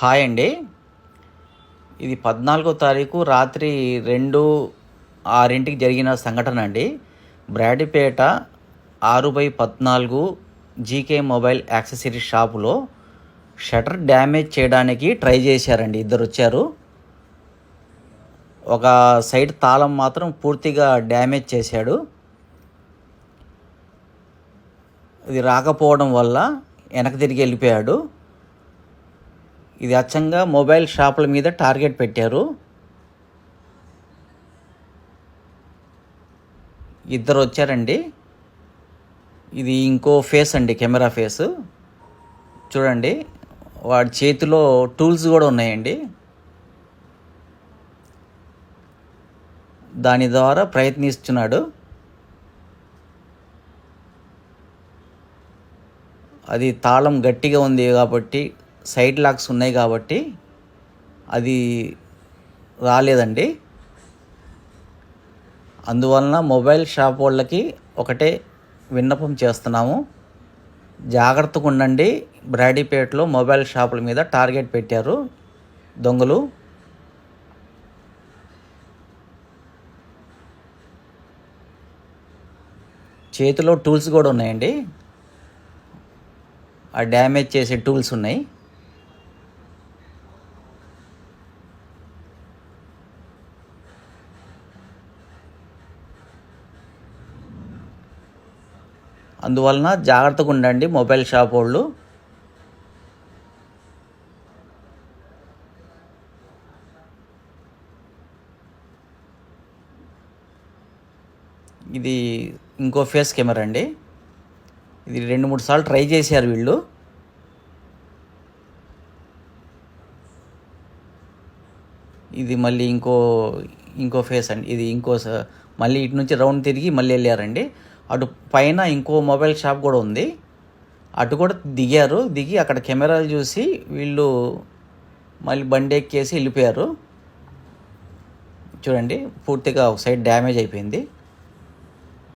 Hi అండి. ఇది పద్నాలుగో తారీఖు రాత్రి రెండు ఆరింటికి జరిగిన సంఘటన అండి. బ్రాడిపేట ఆరు బై పద్నాలుగు జీకే మొబైల్ యాక్సెసరీస్ షాపులో షటర్ డ్యామేజ్ చేయడానికి ట్రై చేశారండి. ఇద్దరు వచ్చారు. ఒక సైడ్ తాళం మాత్రం పూర్తిగా డ్యామేజ్ చేశాడు. ఇది రాకపోవడం వల్ల వెనక తిరిగి వెళ్ళిపోయాడు. ఇది అచ్చంగా మొబైల్ షాపుల మీద టార్గెట్ పెట్టారు. ఇద్దరు వచ్చారండి. ఇది ఇంకో ఫేస్ అండి కెమెరా ఫేస్. చూడండి వాడి చేతిలో టూల్స్ కూడా ఉన్నాయండి. దాని ద్వారా ప్రయత్నిస్తున్నాడు. అది తాళం గట్టిగా ఉంది కాబట్టి సైడ్ లాక్స్ ఉన్నాయి కాబట్టి అది రాలేదండి. అందువలన మొబైల్ షాప్ వాళ్ళకి ఒకటే విన్నపం చేస్తున్నాము. జాగ్రత్తగా ఉండండి. బ్రాడీపేటలో మొబైల్ షాపుల మీద టార్గెట్ పెట్టారు దొంగలు. చేతిలో టూల్స్ కూడా ఉన్నాయండి. ఆ డ్యామేజ్ చేసే టూల్స్ ఉన్నాయి. అందువలన జాగ్రత్తగా ఉండండి మొబైల్ షాప్ వాళ్ళు. ఇది ఇంకో ఫేస్ కెమెరా అండి. ఇది రెండు మూడు సార్లు ట్రై చేశారు వీళ్ళు. ఇది మళ్ళీ ఇంకో ఇంకో ఫేస్ అండి. ఇది ఇంకో మళ్ళీ ఇటు నుంచి రౌండ్ తిరిగి మళ్ళీ వెళ్ళారండి. అటు పైన ఇంకో మొబైల్ షాప్ కూడా ఉంది. అటు కూడా దిగారు. దిగి అక్కడ కెమెరాలు చూసి వీళ్ళు మళ్ళీ బండి ఎక్కేసి వెళ్ళిపోయారు. చూడండి పూర్తిగా ఒక సైడ్ డ్యామేజ్ అయిపోయింది.